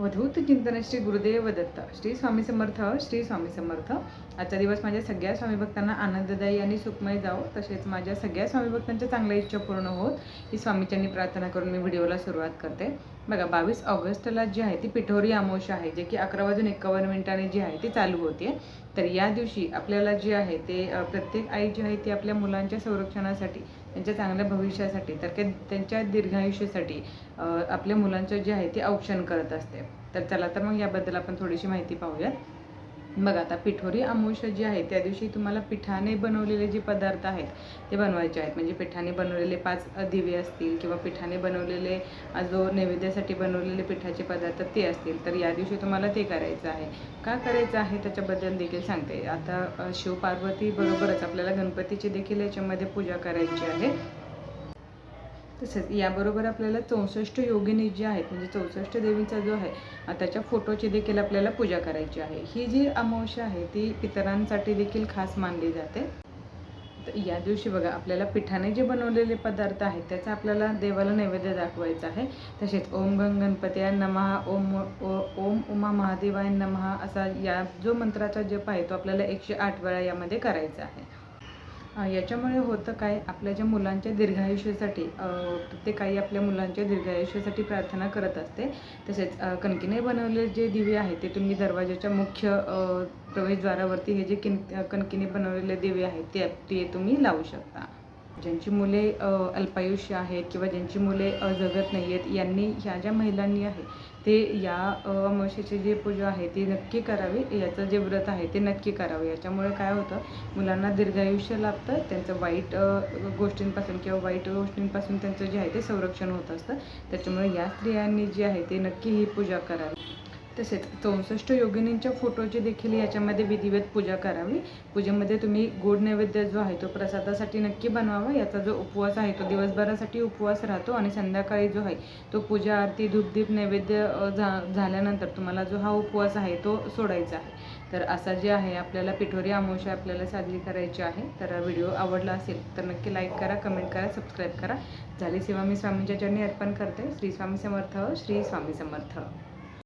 अवधूत चिंतन श्री गुरुदेव दत्त. श्री स्वामी समर्थ श्री स्वामी समर्थ. आजचा दिवस माझ्या सगळ्या स्वामी भक्तांना आनंददायी आणि सुखमय जावो. तसेच माझ्या सगळ्या स्वामी भक्तांच्या चांगल्या इच्छा पूर्ण होत ही स्वामीच्यांनी प्रार्थना करून मी व्हिडिओला सुरुवात करते. बघा बावीस ऑगस्टला जी आहे ती पिठोरी अमावस्या आहे जे की अकरा वाजून एकावन्न मिनिटाने जी आहे ती चालू होते. तर या दिवशी आपल्याला जे आहे ते प्रत्येक आई जी आहे ती आपल्या मुलांच्या संरक्षणासाठी त्यांच्या चांगल्या भविष्यासाठी तर काय त्यांच्या दीर्घायुष्यासाठी आपल्या मुलांचं जे आहे ते औक्षण करत असते. तर चला तर मग याबद्दल आपण थोडीशी माहिती पाहूयात. बघा आता पिठोरी अमावस्या जी आहे त्या दिवशी तुम्हाला पिठाने बनवलेले जे पदार्थ आहेत ते बनवायचे आहेत. म्हणजे पिठाने बनवलेले पाच दिवे असतील किंवा पिठाने बनवलेले जो नैवेद्यासाठी बनवलेले पिठाचे पदार्थ ते असतील तर या दिवशी तुम्हाला ते करायचं आहे. का करायचं आहे? त्याच्याबद्दल देखील सांगते. आता शिवपार्वती बरोबरच आपल्याला गणपतीची देखील याच्यामध्ये पूजा करायची आहे. तसेच याबरोबर आपल्याला चौसष्ट योगिनी जी आहेत म्हणजे चौसष्ट देवींचा जो आहे त्याच्या फोटोची देखील आपल्याला पूजा करायची आहे. ही जी अमावस्या आहे ती पितरांसाठी देखील खास मानली जाते. तर या दिवशी बघा आपल्याला पिठाने जे बनवलेले पदार्थ आहेत त्याचा आपल्याला देवाला नैवेद्य दाखवायचा आहे. तसेच ओम गंग गणपती नमहा ओम ओ- ओम उमा महादेवाय नमहा असा या जो मंत्राचा जप आहे तो आपल्याला एकशे आठ वेळा यामध्ये करायचा आहे. याच्यामुळे होतं काय आपल्या ज्या मुलांच्या दीर्घायुष्यासाठी ते काही आपल्या मुलांच्या दीर्घायुष्यासाठी प्रार्थना करत असते. तसेच कणकीने बनवलेले जे दिवे आहेत ते तुम्ही दरवाजाच्या मुख्य प्रवेशद्वारावरती हे जे किन कणकीने बनवलेले दिवे आहेत ते ते तुम्ही लावू शकता. ज्यांची मुले अल्पायुष्य आहेत किंवा ज्यांची मुले जगत नाही आहेत यांनी ह्या ज्या महिलांनी आहे ते या अ, अमावस्येची जी पूजा आहे ती नक्की करावी. याचं जे व्रत आहे ते नक्की करावे. याच्यामुळे काय होतं मुलांना दीर्घायुष्य लाभतं. त्यांचं वाईट गोष्टींपासून किंवा वाईट गोष्टींपासून त्यांचं जे आहे ते संरक्षण होत असतं. त्याच्यामुळे या स्त्रियांनी जी आहे ते नक्की ही पूजा करावी. तसेच चौसष्ट योगिनींच्या फोटोची देखील याच्यामध्ये विधिवत पूजा करावी. पूजेमध्ये तुम्ही गोड नैवेद्य जो आहे तो प्रसादासाठी नक्की बनवावा. याचा जो उपवास आहे तो दिवसभरासाठी उपवास राहतो आणि संध्याकाळी जो आहे तो पूजा आरती धूपदीप नैवेद्य झा झाल्यानंतर तुम्हाला जो हा उपवास आहे तो सोडायचा आहे. तर असा जे आहे आपल्याला पिठोरी अमावस्या आपल्याला साजरी करायची आहे. तर व्हिडिओ आवडला असेल तर नक्की लाईक करा कमेंट करा सबस्क्राईब करा. झाली सेवा मी स्वामींच्या चरणी अर्पण करते. श्री स्वामी समर्थ श्री स्वामी समर्थ.